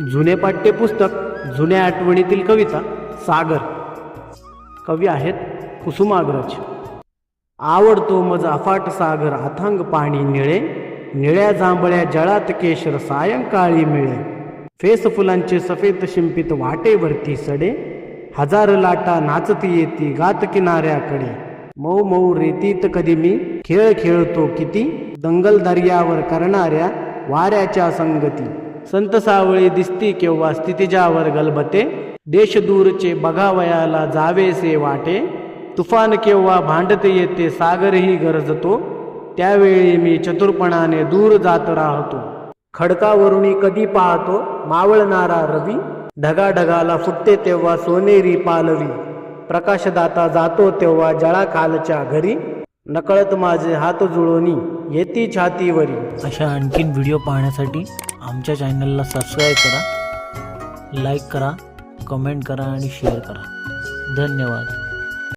जुने पाठ्यपुस्तक जुन्या आठवणीतील कविता सागर. कवी आहेत कुसुमाग्रज. आवडतो मज अफाट सागर अथांग पाणी निळे. निळ्या जांभळ्या जळात केशर सायंकाळी मिळे. फेस फुलांचे सफेद शिंपित वाटेवरती सडे. हजार लाटा नाचती येती गात किनाऱ्याकडे. मऊ मऊ रेतीत कधी मी खेळ खेळतो किती. दंगल दर्यावर करणाऱ्या वाऱ्याच्या संगती. संत सावळी दिसती केव्हा स्थितिजावर गलबते? देश दूरचे बघावयाला जावेसे वाटे. तुफान केव्हा भांडते येते सागरही गरजतो. त्यावेळी मी चतुरपणाने दूर जात राहतो. खडकावरुणी कधी पाहतो? मावळणारा रवी. ढगाढगाला फुटते तेव्हा सोनेरी पालवी. प्रकाशदाता जातो तेव्हा जळाखालच्या घरी. नकळत माझे हात जुळवणी येती छातीवरी. अशा आणखीन व्हिडिओ पाहण्यासाठी आमच्या चॅनलला सबस्क्राईब करा लाईक करा कमेंट करा आणि शेअर करा. धन्यवाद.